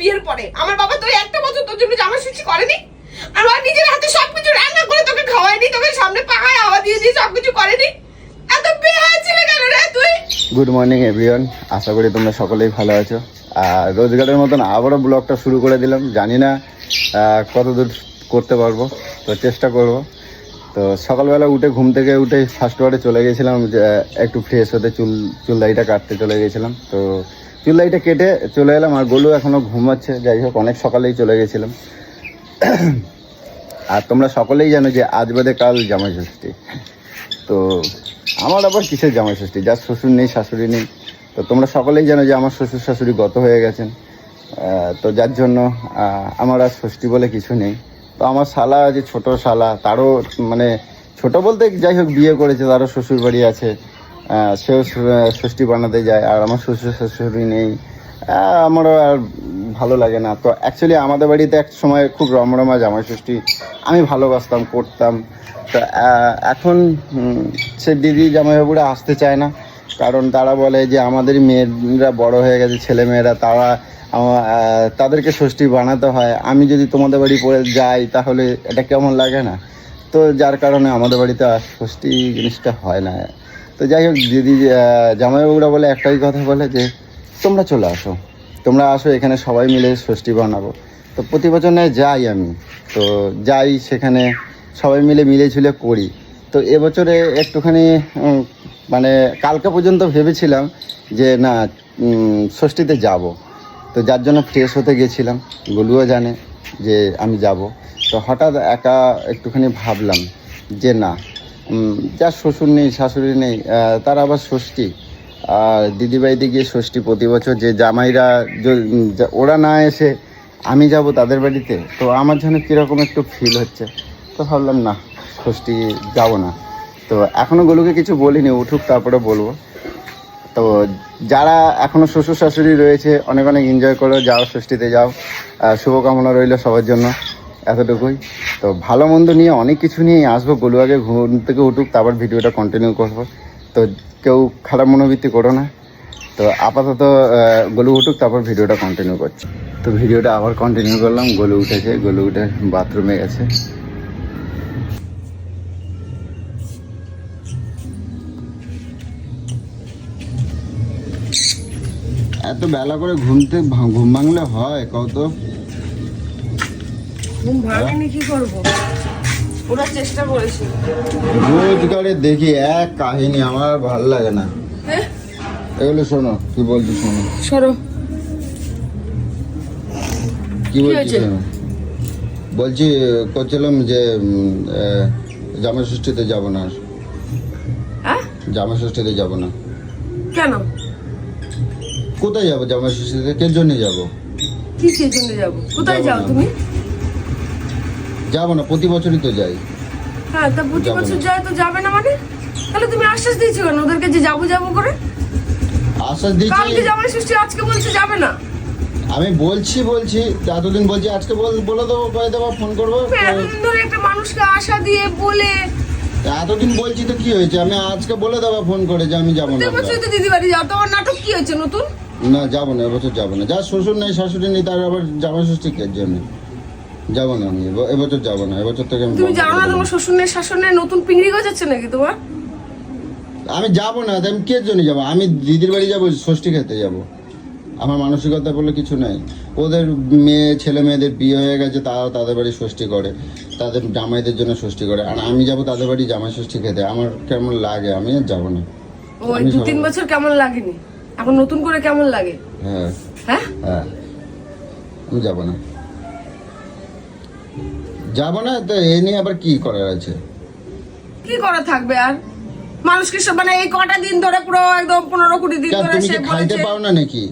বিয়ের পরে। আমার বাবা একটা বছর তোর জন্য জামা করেনি। নিজের হাতে সবকিছু রান্না করে তোকে খাওয়ায়নি তোকে সামনে হাওয়া দিয়ে দিয়ে সবকিছু করেনি। এত বিয়ে হয়েছিল কেন রে তুই? গুড মর্নিং এভরিওয়ান আশা করি তোমরা সকলেই ভালো আছো। আর রোজগারের মতন আবারও ব্লগটা শুরু করে দিলাম। জানি না আহ, কতদূর করতে পারব তো চেষ্টা করব। তো সকালবেলা উঠে ঘুম থেকে উঠে ফার্স্ট ওয়ার্ডে চলে গেছিলাম একটু ফ্রেশ হতে চুল চুল দাড়িটা কাটতে চলে গেছিলাম। তো চুল দাড়িটা কেটে চলে এলাম আর গোলু এখনও ঘুমাচ্ছে। যাই হোক, অনেক সকালেই চলে গেছিলাম। আর তোমরা সকলেই জানো যে আজ বাদে কাল জামাই ষষ্ঠী তো আমার আবার কিসের জামাই ষষ্ঠী যার শ্বশুর নেই, শাশুড়ি নেই। তো তোমরা সকলেই জানো যে আমার শ্বশুর শাশুড়ি গত হয়ে গেছেন। তো যার জন্য আমার আর ষষ্ঠী বলে কিছু নেই। তো আমার শালা যে ছোট শালা, তারও মানে ছোট বলতে যাই হোক, বিয়ে করেছে, তারও শ্বশুর বাড়ি আছে। সেও ষষ্ঠী বানাতে যায়, আর আমার শ্বশুর শাশুড়ি নেই। আমারও আর ভালো লাগে না। তো অ্যাকচুয়ালি আমাদের বাড়িতে এক সময় খুব রমরমা জামাই ষষ্ঠী আমি ভালোবাসতাম, করতাম। তো এখন সে দিদি জামাইবাবুরা আসতে চায় না। কারণ তারা বলে যে আমাদের মেয়েরা বড় হয়ে গেছে, ছেলে মেয়েরা, তারা তাদেরকে ষষ্ঠী বানাতে হয়। আমি যদি তোমাদের বাড়ি পড়ে যাই, তাহলে এটা কেমন লাগে না? তো যার কারণে আমাদের বাড়িতে আর ষষ্ঠী জিনিসটা হয় না। তো যাই হোক, দিদি জামাইবাবুরা বলে একটাই কথা বলে যে, তোমরা চলে আসো। তোমরা আসো, এখানে সবাই মিলে ষষ্ঠী বানাবো। তো প্রতি বছর যাই আমি। তো যাই সেখানে সবাই মিলে মিলে ঝুলে করি। তো এবছরে একটুখানি মানে কালকে পর্যন্ত ভেবেছিলাম যে, না ষষ্ঠীতে যাব। তো যার জন্য ফ্রেশ হতে গেছিলাম। গলুও জানে যে আমি যাব। তো হঠাৎ একা একটুখানি ভাবলাম যে, না যার শ্বশুর নেই, শাশুড়ি নেই তার আবার ষষ্ঠী। আর দিদিবাড়িতে গিয়ে ষষ্ঠী প্রতি বছর যে জামাইরা ওরা না এসে আমি যাব তাদের বাড়িতে, তো আমার জন্য কীরকম একটু ফিল হচ্ছে। তো ভাবলাম, না, ষষ্ঠী যাব না। তো এখনও গলুকে কিছু বলিনি, উঠুক তারপরে বলব। তো যারা এখনও শ্বশুর শাশুড়ি রয়েছে, অনেক অনেক এনজয় করো, যাও ষষ্ঠীতে যাও। শুভকামনা রইল সবার জন্য। এতটুকুই। তো ভালো মন্দ নিয়ে অনেক কিছু নিয়ে আসব। গলু আগে ঘুম থেকে উঠুক, তারপর ভিডিওটা কন্টিনিউ করব। তো কেউ খারাপ মনোবৃত্তি করো না। তো আপাতত গলু উঠুক, তারপর ভিডিওটা কন্টিনিউ করছি। তো ভিডিওটা আবার কন্টিনিউ করলাম। গলু উঠেছে, গলু উঠে বাথরুমে গেছে। এত বেলা করে ঘুমতে ঘুম ভাঙলে হয়, কত? ঘুম ভাঙেনি কি করব? পুরো চেষ্টা করেছি। রোজগারে দেখি এক কাহিনী আমার ভালো লাগে না। এগুলো শোনো কি বলছি শোনো। সরো। কি বলছি বলছি করছিলাম যে জামা ষষ্ঠীতে যাব না। জামা ষষ্ঠীতে যাব না। কেন? কোথায় যাব জামা ষষ্ঠীতে? কে জন্য যাব? কি সেই জন্য যাব? কোথায় যাব যাও। তুমি? যাব না প্রতি বছরই তো যাই। হ্যাঁ তা প্রতি বছর যায় তো যাবে না মানে? তাহলে তুমি আশ্বাস দিয়েছ কেন? ওদেরকে যে যাব যাব করে? আশ্বাস দিচ্ছি কালকে জামাই ষষ্ঠী আজকে বলছে যাবে না। আমি বলছি বলছি এতদিন বলছি আজকে বল- বলে দেবো বলে দেবো ফোন করব। এতদিন ধরে একটা মানুষকে আশা দিয়ে বলে এতদিন বলছি তো কি হয়েছে? আমি আজকে বলে দেবো ফোন করে যে আমি যাব না। প্রত্যেক বছর তো দিদি বাড়ি যাও। তোমার নাটক কি হয়েছে নতুন? না যাব না এবছর যাব না। যার শ্বশুর নেই শাশুড়ি নেই তার আবার জামা ষষ্ঠী কে জন্য যাব না আমি। এব- এবছর যাব না। এবছর থেকে আমি তুমি জানো না তোমার শ্বশুর নেই শাশুড় নেই নতুন পিংড়ি গজাচ্ছে নাকি তোমার? আমি যাব না আমি কে জন্য যাব? আমি দিদির বাড়ি যাব ষষ্ঠী খেতে যাব। আমার মানসিকতা বলে কিছু নাই। ওদের মেয়ে ছেলে মেয়েদের বিয়ে হয়ে গেছে তারাও তাদের বাড়ি ষষ্ঠী করে। তাদের জামাইদের জন্য ষষ্ঠী করে। আর আমি যাব তাদের বাড়ি জামাই ষষ্ঠী খেতে। আমার কেমন লাগে আমি আর যাব না। ওই দু তিন বছর কেমন লাগেনি? এখন নতুন করে কেমন লাগে? হ্যাঁ। হ্যাঁ? হ্যাঁ। আমি যাব না। যাব না? তো এ নিয়ে আবার কি করার আছে? কি করা থাকবে আর? মানুষকে সব মানে এই কটা দিন ধরে পুরো একদম পনেরো কুড়ি দিন ধরে সে খাইতে পাও না নাকি?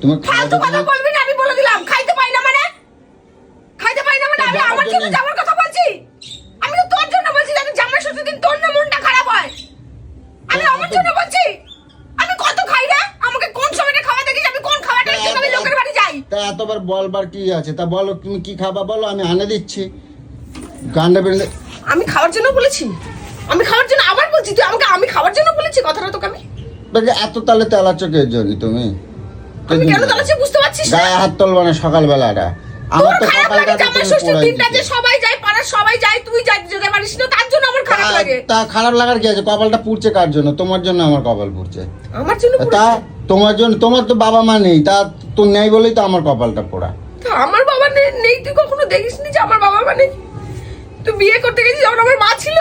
তোমার ফালতু কথা বলবি না আমি বলে দিলাম খাইতে পাই না মানে? খাইতে পাই না মানে আমি আমার জন্য যাওয়ার কথা বলছি? আমি তো তোর জন্য বলছি যাতে জামাই ষষ্ঠী দিন তোর না মনটা খারাপ হয়। আমি আমার জন্য বলছি আমি কত খাই রে আমাকে কোন সময়টা খাওয়া দেখিস আমি কোন খাওয়াটার জন্য আমি লোকের বাড়ি যাই তা এতবার বলবার কি আছে? তা বলো তুমি কি খাবা বলো আমি আনে দিচ্ছি। গান্ডা বেরলে আমি খাওয়ার জন্য বলেছি। আমি খাওয়ার জন্য আবার বলছি তুই আমাকে আমি খাওয়ার জন্য বলেছি কথাটা তোকে আমি? এত তালে তেলাচ্ছ কে জন্য তুমি? আমি কেন দাঁড়াচ্ছি বুঝতে পারছিস না? গায়ে হাত তুলবো না সকালবেলাটা। আমার তো ষষ্ঠীর পোড়াই দিনটা যে সবাই যায় পাড়ার সবাই যায় তুই যাই যেতে পারিস না তার জন্য আমার খারাপ লাগে। তা খারাপ লাগার কি আছে? কপালটা পুড়ছে কার জন্য? তোমার জন্য আমার কপাল পুড়ছে। আমার জন্য তা পুরো- তোমার জন্য তোমার তো বাবা মা নেই তা তোর নেই বলেই তো আমার কপালটা পোড়া। তা আমার বাবা নেই নেই তুই কখনো দেখিসনি যে আমার বাবা মানে তুই বিয়ে করতে গেছিস যখন আমার মা ছিল?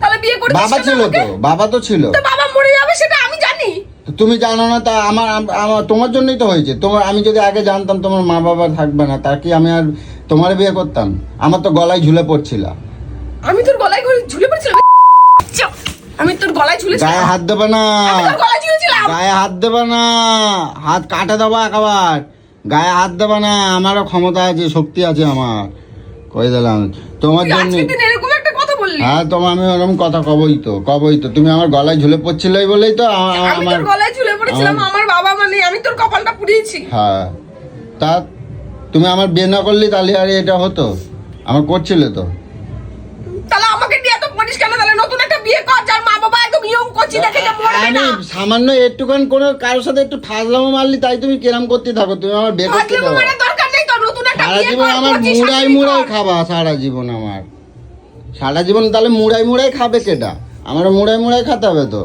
তাহলে বিয়ে করতে বাবা ছিল তো বাবা তো ছিল। তো বাবা মরে যাবে সেটা আমি জানি। তো তুমি জানো না তা আমার আমার তোমার জন্যই তো হয়েছে। তোমার আমি যদি আগে জানতাম তোমার মা বাবা থাকবে না তা কি আমি আর তোমার বিয়ে করতাম? আমার তো গলায় ঝুলে পড়ছিল। আমি তোর গলায় ঝুলে পড়েছিলাম? আমি তোর গলায় গায়ে হাত দেবে না। গলায় ঝুলেছিলাম। গায়ে হাত দেবে না। হাত কাটে দেবো একেবার। গায়ে হাত দেবে না। আমারও ক্ষমতা আছে শক্তি আছে আমার। কই দিলাম? তোমার জন্য এরকম একটা কথা বললি? হ্যাঁ তোমার আমি ওরকম কথা কবই তো কবই তো। তুমি আমার গলায় ঝুলে পড়ছিলই বলেই তো আমা- আমা- আমি আমার গলায় ঝুলে পড়েছিলাম আমার- আমার বাবা মানে আমি তোর কপালটা পুড়িয়েছি। হ্যাঁ। তা তুমি আমার বিয়ে না করলে তাহলে আর এটা হতো? আমার করছিলে তো? তাহলে আমাকে পড়িস কেন? তাহলে নতুন একটা বিয়ে কর যার মা বাবা একদম ইয়ং দেখে যে মরবে আমি সামান্য একটুখানি কোনো কারোর সাথে একটু ফাজলামো মারলি তাই তুমি কেরাম করতে থাকো তুমি আমার বিয়ে করতে দাও দরকার নেই তো নতুন একটা সারা বিয়ে জীবন কর আমার মুড়াই শাশুড়ি মুড়াই কর। খাবা সারা জীবন আমার। সারা জীবন তাহলে মুড়াই মুড়াই খাবে কেটা আমার মুড়াই মুড়াই খেতে হবে তো।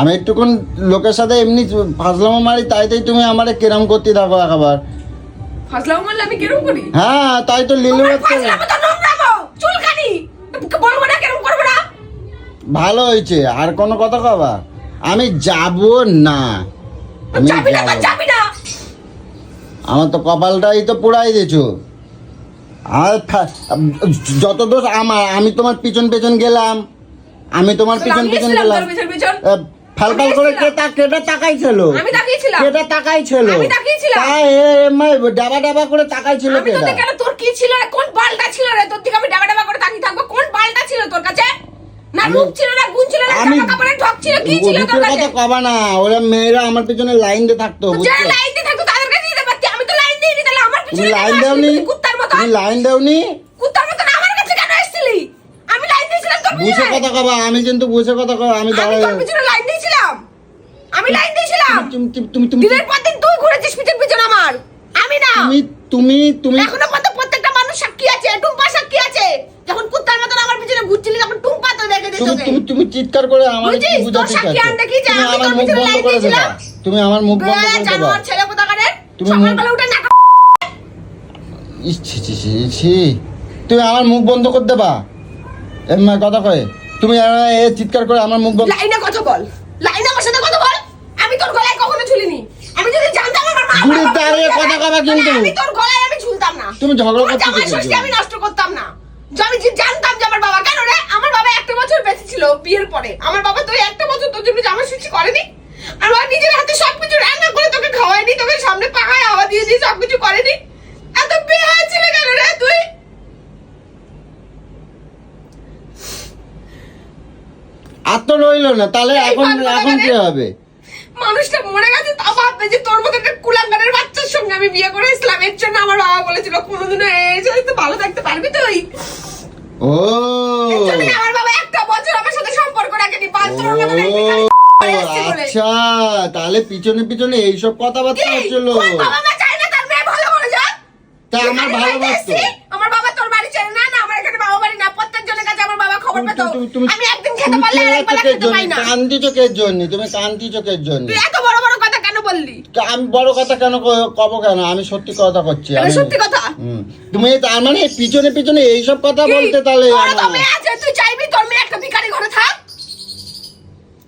আমি একটুক্ষণ লোকের সাথে এমনি ফাজলামো মারি তাই তাই তুমি আমার কেরাম করতে থাকো একবার। ফাজলামো মারলে আমি করি? হ্যাঁ তাই তো লিলু তোমার বাচ্চা ফাজলামো তো নোংরামো, চুলকানি। বলব না কেরম করব না ভালো হয়েছে আর কোনো কথা কবা? আমি যাব না। আমি যাবি না তো যাব। যাবি না। আমার তো কপালটাই তো পুরাই দিয়েছ। আর ফা- যত দোষ আমার আমি তোমার পিছন পেছন গেলাম। আমি তোমার পিছন আমি পিছন এসেছিলাম গেলাম। তোর পিছন পিছন। ফালফাল আমি করে এসেছিলাম। কেটা কেটা তাকাইছিল? আমি তাকিয়েছিলাম। কেটা তাকাইছিল? আমি তাকিয়েছিলাম। তাই এ এমআই ডাবা ডাবা করে তাকাইছিল আমি তো কেটা কেন তোর কি ছিল? রে কোন বালটা ছিল রে? তোর দিকে আমি ডাবা ডাবা করে তাকিয়ে থাকব? কোন ছিল তোর কাছে? না আমি- রূপ ছিল না গুণ ছিল না আমি জামা কাপড়ের ঢক ছিল কি ছিল তোর কাছে? কথা কবা না ওরা মেয়েরা আমার পিছনে লাইন দিয়ে থাকতো তো যারা লাইন দিয়ে থাকতো তাদের কাছে দিতে পারতি আমি তো লাইন দিইনি তাহলে আমার পিছনে লাইন দাওনি? কুত্তার মতো তুমি লাইন দাওনি? কুত্তার মতো আমার কাছে কেন আসছিলি? আমি লাইন দিয়েছিলাম তোর বুঝে কথা কবা আমি কিন্তু বুঝে কথা কবা আমি আমি দাঁড়াই তোর পিছনে লাইন দিয়েছিলাম। আমি লাইন দিয়েছিলাম। তুমি তুমি তুমি দিনের পর দিন তুই ঘুরেছিস পিছন পিছন আমার। আমি না। তুমি তুমি তুমি এখনও পর্যন্ত প্রত্যেকটা মানুষ সাক্ষী আছে টুম্পা সাক্ষী আছে। যখন কুত্তার মতন আমার পিছনে ঘুরছিলি তখন টুম্পা তো দেখে তুমি তুমি তুমি চিৎকার করে আমার কি বুঝাতে চাচ্ছ তুমি আমার মুখ বন্ধ করে দিয়েছিলাম? তুমি আমার মুখ বন্ধ করে দেবা জানোয়ার ছেলে তুমি সকালবেলা উঠে না ইস, ছি ছি তুমি আমার মুখ বন্ধ করে দেবা। কথা কয়ে। তুমি এ চিৎকার করে আমার মুখ বন্ধ লাইনে কথা বল। লাইনে আমার সাথে কথা বল। আমি তোর গলায় কখনো ঝুলিনি। আমি যদি জানতাম আমার মা দাঁড়িয়ে কথা কবা কিন্তু। আমি তোর গলায় আমি ঝুলতাম না। তুমি ঝগড়া জন্য? আমি নষ্ট আমি জানতাম যে আমার বাবা কেন রে আমার বাবা একটা বছর বেঁচে ছিল বিয়ের পরে। আমার বাবা তো একটা বছর তোর জন্য জামা ষষ্ঠী করেনি। আর বাবা নিজের হাতে সবকিছু রান্না করে তোকে খাওয়ায়নি তোকে সামনে পাখায় হাওয়া দিয়ে দিয়ে সবকিছু করেনি। এত বেহায়া ছিল কেন রে তুই? আর তো রইল না তাহলে এখন এখন কি হবে? মানুষটা মরে গেছে তা ভাববে যে তোর মতো একটা কুলাঙ্গারের বাচ্চার সঙ্গে আমি বিয়ে করে ইসলাম এর জন্য আমার বাবা বলেছিল কোনোদিনও এই তো ভালো থাকতে পারবি তুই ও আমার বাবা একটা বছর আমার সাথে সম্পর্ক রাখেনি পাঁচ বলে। আচ্ছা তাহলে পিছনে পিছনে এইসব কথাবার্তা? হচ্ছিল? তা আমার ভালোবাসতো। এসছি, আমার বাবা তোর বাড়ি ছেড়ে না না আমার এখানে বাবা বাড়ি না প্রত্যেক জনের আমি একদিন খেতে পারলে চেল্লাচ্ছ খেতে পাই না। কান্দি চোখের জন্য তুমি চোখের জন্য। তুই এত বড় বড় কথা কেন বললি? আমি বড় কথা কেন কব কেন? আমি সত্যি কথা করছি আমি সত্যি কথা? তুমি তার মানে পিছনে পিছনে এইসব কথা বলতে তাহলে আছে, তুই চাইবি তোর মেয়ে একটা ভিখারি ঘরে থাক?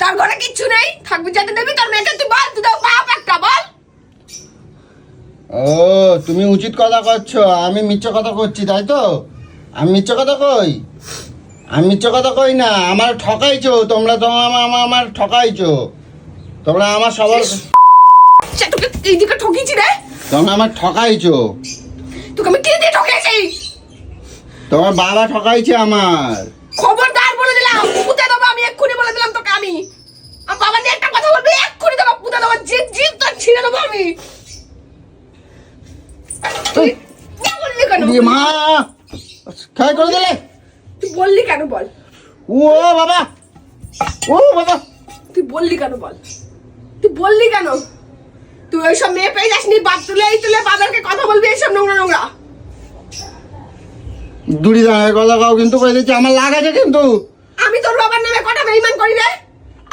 তার ঘরে কিচ্ছু নেই? থাকবি যাতে দেবি তোর মেয়েকে? তুই বল তুই তো বাপ একটা বল। ও তুমি উচিত কথা করছ আমি মিথ্যে কথা করছি তাই তো? আমি মিথ্যে কথা কই? আমি মিথ্যে কথা কই না আমার ঠকাইছো তোমরা তো আমার আমার- ঠকাইছো। তোমরা আমার সবার তোকে এইদিকে ঠকিয়েছি রে। তোমরা আমার ঠকাইছো। তোকে আমি কি দিয়ে ঠকিয়েছি? তোমার বাবা ঠকাইছে আমার। খবরদার বলে দিলাম পুঁতে দেবো আমি এক্ষুনি বলে দিলাম তোকে আমি। আমার বাবা নিয়ে একটা কথা বলবি এক্ষুনি দেবো পুঁতে দেবো জিপ জিপ তোর ছিঁড়ে দেবো আমি। তুই মা খাই করে দিলে। তুই বললি কেন বল? ও বাবা। ও বাবা। তুই বললি কেন বল? তুই বললি কেন? তুই ওইসব মেয়ে পেয়ে যাসনি বাদ তুলে এই তুলে বাবারকে কথা বলবি এইসব নোংরা নোংরা। দুটি দাঁড়ের কথা কাও কিন্তু কই দিচ্ছি আমার লাগাছে কিন্তু। আমি তোর বাবার নামে কটা বেইমান করি রে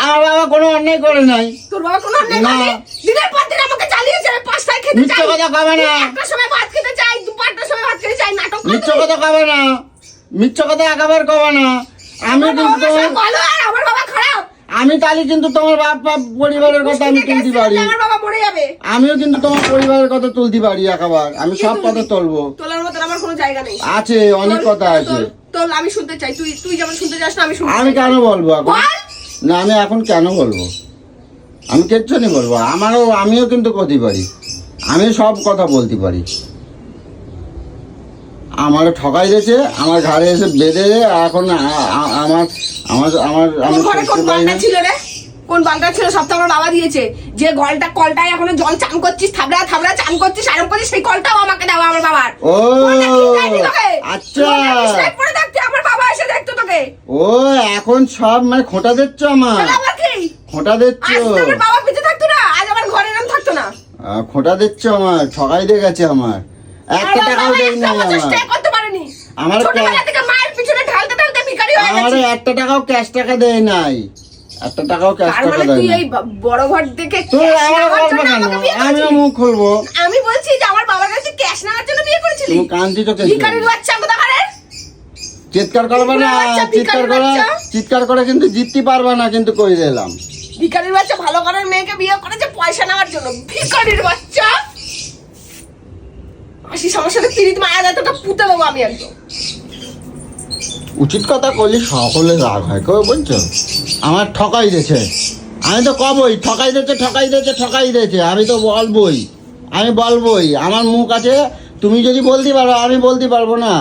আমার বাবা কোনো অন্যায় করে নাই। তোর বাবা কোনো অন্যায় না। করে দিনের পর দিন আমাকে চালিয়েছে পাঁচটায় খেতে মিথ্যে চাই। কথা কবে না। একটা সময় ভাত খেতে চাই দুপারটার সময় ভাত খেতে চাই নাটক মিথ্য। কথা কবে না? মিথ্য কথা একেবারে কবে না। আমি কিন্তু আমি তাহলে কিন্তু তোমার বাপ পরিবারের কথা আমি তুলতে পারি। আমিও কিন্তু তোমার পরিবারের কথা তুলতে পারি একেবার। আমি সব কথা তুলবো তোলার আমার কোনো জায়গা নেই। আছে অনেক কথা আছে। তোল, আমি শুনতে চাই। তুই তুই যেমন শুনতে চাস না আমি শুনতে আমি কেন বলব এখন? না আমি এখন কেন বলব? আমি কিচ্ছু নি বলব? আমারও আমিও কিন্তু করতে পারি। আমি সব কথা বলতে পারি। আমার ঠকাই দিয়েছে আমার ঘাড়ে এসে বেঁধে এখন আমার আমার আমার ঘরে বালটা ছিল রে? কোন বালটা ছিল সব তো আমার বাবা দিয়েছে। যে কলটা কলটায় এখনও জল চান করছিস থাবড়া থাবড়া চান করছিস আরাম করছিস সেই কলটাও আমাকে দেওয়া আমার বাবার। ও? আচ্ছা। করে থাকতে আমার বাবা এসে দেখতো তোকে। ও এখন সব মানে খোঁটা দিচ্ছ আমার? খোঁটা দিচ্ছ? আমার বাবা বেঁচে থাকতো না আজ আমার ঘরে এরম থাকতো না। খোঁটা দিচ্ছ আমার ঠকাই দিয়ে গেছে আমার। একটা টাকাও নাই আমার। পিছনে ঢালতে ঢালতে ভিখারি হয়ে আমার একটা টাকাও ক্যাশ টাকা দেয় নাই। একটা টাকাও ক্যাশ টাকা মানে দেয় তুই এই বড় ঘর দেখে তুই আমার কেন? করেছিলি? মুখ খুলবো। আমি বলছি যে আমার বাবার কাছে ক্যাশ নেওয়ার জন্য বিয়ে করেছিলি? তুমি কান্দি চোখে ভিখারির বাচ্চা কোথাকারের চিৎকার করবে না চিৎকার করে চিৎকার করে কিন্তু জিততে পারবে না কিন্তু কই দিলাম ভিখারির বাচ্চা ভালো ঘরের মেয়েকে বিয়ে করেছে পয়সা নেওয়ার জন্য। ভিখারির বাচ্চা। আসিস আমার সাথে তিরিত মায়া পুঁতে দেবো আমি একদম। উচিত কথা করলে সকলে রাগ হয়। কেউ বলছো? আমার ঠকাই দিয়েছে। আমি তো কবই ঠকাই দিয়েছে ঠকাই দিয়েছে ঠকাই দিয়েছে। আমি তো বলবই আমি বলবই। আমার মুখ আছে তুমি যদি বলতে পারো আমি বলতে পারব না।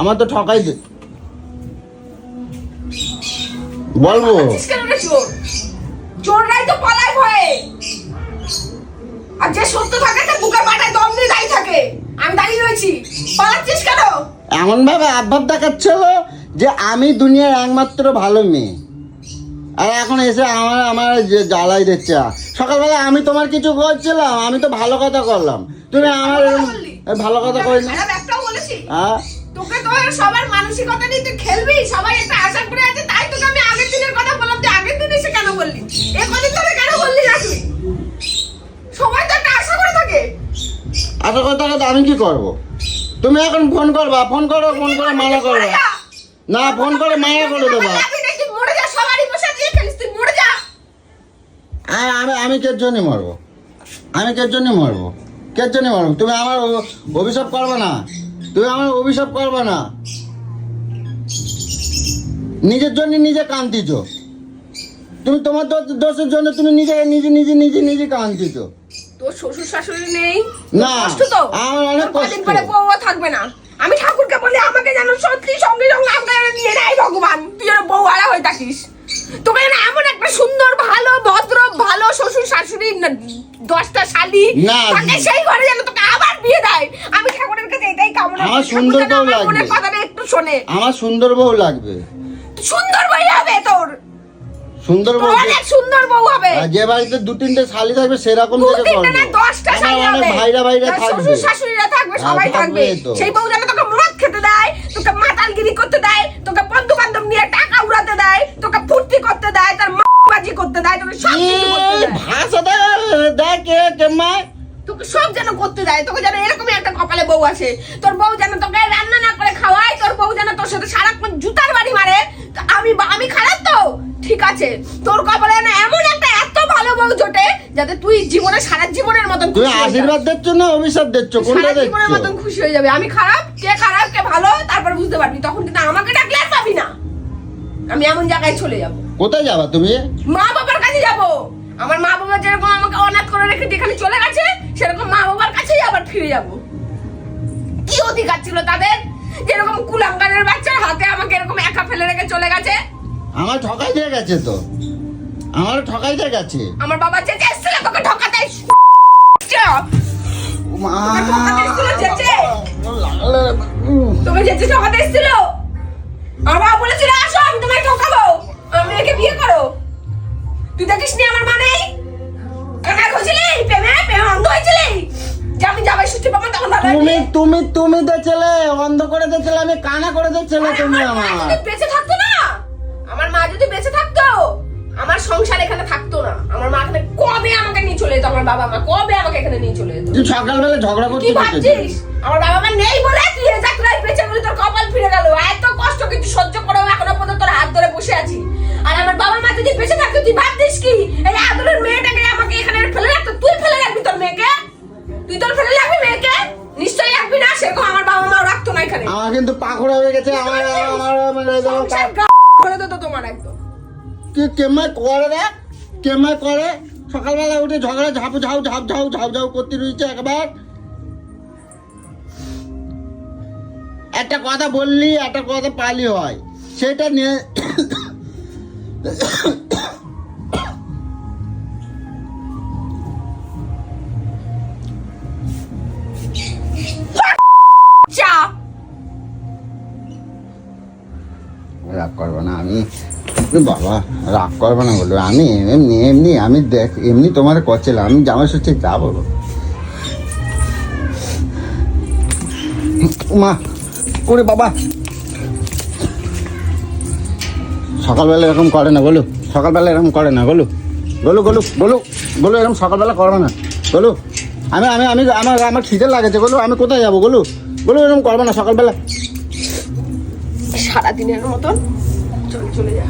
আমার তো ঠকাই দে বলব। চোররাই তো পালায় ভয়ে। আর যে সত্য থাকে সে বুকের পাটায় দম দিয়ে দাঁড়িয়ে থাকে। আমি দাঁড়িয়ে রয়েছি। পালাচ্ছিস কেন? এমন ভাবে আভাব দেখাচ্ছিল যে আমি দুনিয়ার একমাত্র ভালো মেয়ে। আর এখন এসে আমার আমার যে জ্বালাই দিচ্ছে। সকালবেলা আমি তোমার কিছু করছিলাম আমি তো ভালো কথা করলাম তুমি আমার ভালো কথা করি না হ্যাঁ? তোকে তো সবার মানসিকতা নিয়ে তুই খেলবি সবাই একটা আশা করে আছে আচ্ছা কথা কথা আমি কি করব? তুমি এখন ফোন করবা ফোন করো ফোন করে মানা করবা না ফোন করে মানা করে দেবা। আর আমি আমি কের জন্য মরবো? আমি কের জন্য মরবো? কের জন্য মরবো? তুমি আমার অভিশাপ করবে না? তুমি আমার অভিশাপ করবে না? নিজের জন্য নিজে কান্দিছ। তুমি তোমার দোষের জন্য তুমি নিজে নিজে নিজে নিজে নিজে কান্দিছ। তোর শ্বশুর শাশুড়ি নেই? না, কষ্ট তো? আমার অনেক তোর কদিন কষ্ট। পরে বউও থাকবে না। আমি ঠাকুরকে বলি আমাকে যেন সত্যি সঙ্গে সঙ্গে আমাকে নিয়ে নেয় ভগবান। তুই যেন বউ আড়া হয়ে থাকিস। তোকে যেন এমন একটা সুন্দর ভালো ভদ্র ভালো শ্বশুর শাশুড়ি দশটা শালি তাকে সেই ঘরে যেন তোকে আবার বিয়ে দেয়। আমি ঠাকুরের কাছে এটাই কামনা আমার সুন্দর বউ লাগবে। কথাটা একটু শোনে। আমার সুন্দর বউ লাগবে। সুন্দর বই হবে তোর। সুন্দর বউ অনেক সুন্দর বউ হবে যে বাড়িতে দু তিনটে শালি থাকবে সেরকম করব দশটা হবে। ভাইরা ভাইরা থাকবে। শ্বশুর শাশুড়িরা থাকবে হ্যাঁ, সবাই থাকবে সেই বউ যেন তোকে মদ খেতে দেয় তোকে মাতালগিরি করতে দেয় তোকে বন্ধু বান্ধব নিয়ে টাকা উড়াতে দেয় তোকে ফুর্তি করতে দেয় তার বাজি করতে দেয় তোকে সব কিছু করতে দেয়। ভাষা দেখ কে মা। তোকে সব যেন করতে দেয় তোকে যেন এরকমই একটা কপালে বউ আছে। তোর বউ যেন তোকে রান্না না করে খাওয়ায় তোর বউ যেন তোর সাথে সারাক্ষণ জুতার বাড়ি মারে আমি আমি খারাপ তো? ঠিক আছে তোর কপালে যেন এমন একটা এত ভালো বউ জোটে যাতে তুই জীবনে সারা জীবনের মতন তুমি খুশি আশীর্বাদ দিচ্ছ না অভিশাপ দিচ্ছ? কোনটা সারা জীবনের মতন খুশি হয়ে যাবে। আমি খারাপ কে খারাপ কে ভালো তারপর বুঝতে পারবি। তখন কিন্তু আমাকে ডাকলে আর পাবি না। আমি এমন জায়গায় চলে যাব। কোথায় যাবা তুমি? মা বাবার কাছে যাব। আমার মা বাবা যেরকম আমাকে অনাথ করে রেখে যেখানে চলে গেছে সেরকম মা বাবার কাছেই আবার ফিরে যাব। কি অধিকার ছিল তাদের? যেরকম কুলাঙ্গারের বাচ্চার হাতে আমাকে এরকম একা ফেলে রেখে চলে গেছে। আমার ঠকাই দিয়ে গেছে তো। আমার ঠকাই দিয়ে গেছে। আমার বাবা চেঁচে এসেছিল তোকে ঠকাতে চেঁচে তোকে যেতে। ঠকাতে এসেছিল। আমার বাবা বলেছিল আসো আমি তোমায় ঠকাবো। আমি একে বিয়ে করো। তুই দেখিস নি আমার মা নেই? কাকা খুঁজলি প্রেমে অন্ধ হয়েছিলি? যে আমি জামাই ষষ্ঠী পাবো তখন ভালো তুমি তুমি তুমি তো ছেলে অন্ধ করে দিয়ে ছেলে আমি কানা করে দিয়ে ছেলে তুমি আমার মা আমার। যদি বেঁচে থাকতো না আমার মা যদি বেঁচে থাকতো আমার সংসার এখানে থাকতো না। আমার মা এখানে কবে আমাকে নিয়ে চলে যেত? আমার বাবা মা কবে আমাকে এখানে নিয়ে চলে যেত? তুই সকালবেলা ঝগড়া কি ভাবছিস? আমার বাবা মা নেই বলে তুই বলে তোর কপাল ফিরে গেল। এত কষ্ট সহ্য করেও এখনও পর্যন্ত তোর হাত ধরে বসে আছি। বাবা মা যদি বেঁচে থাকতো তুই ভাবছিস কি? এই আদরের মেয়েটাকে আমাকে এখানে ফেলে রাখতো? তুই ফেলে রাখবি তোর মেয়েকে? তুই তোর ফেলে রাখবি মেয়েকে? নিশ্চয়ই রাখবি না সেরকম আমার বাবা মাও রাখতো না এখানে। আমার কিন্তু পাখড়া হয়ে গেছে আমার আমার মানে করে দিত তোমার একদম। কি কেমাই করে রে? কেমাই করে? সকালবেলা উঠে ঝগড়া ঝাপ ঝাউ ঝাপ ঝাউ ঝাউ ঝাউ করতে রয়েছে একবার। একটা কথা বললি একটা কথা পালি হয়। সেটা নিয়ে রাগ করবে না আমি। বাবা, রাগ করবে না বলবে। আমি এমনি এমনি, আমি দেখ, এমনি তোমার করছিলাম আমি জামাই ষষ্ঠী যাব মা করে বাবা সকালবেলা এরকম করে না বলো সকালবেলা এরকম করে না বলো বলো বলো বলো বলো এরকম সকালবেলা করবে না। বলো আমি আমি আমি, আমার আমার খিদে লাগেছে বলো আমি কোথায় যাব বলো বলো এরকম করবে না সকালবেলা। সারাদিনের মতন চল, চলে যা।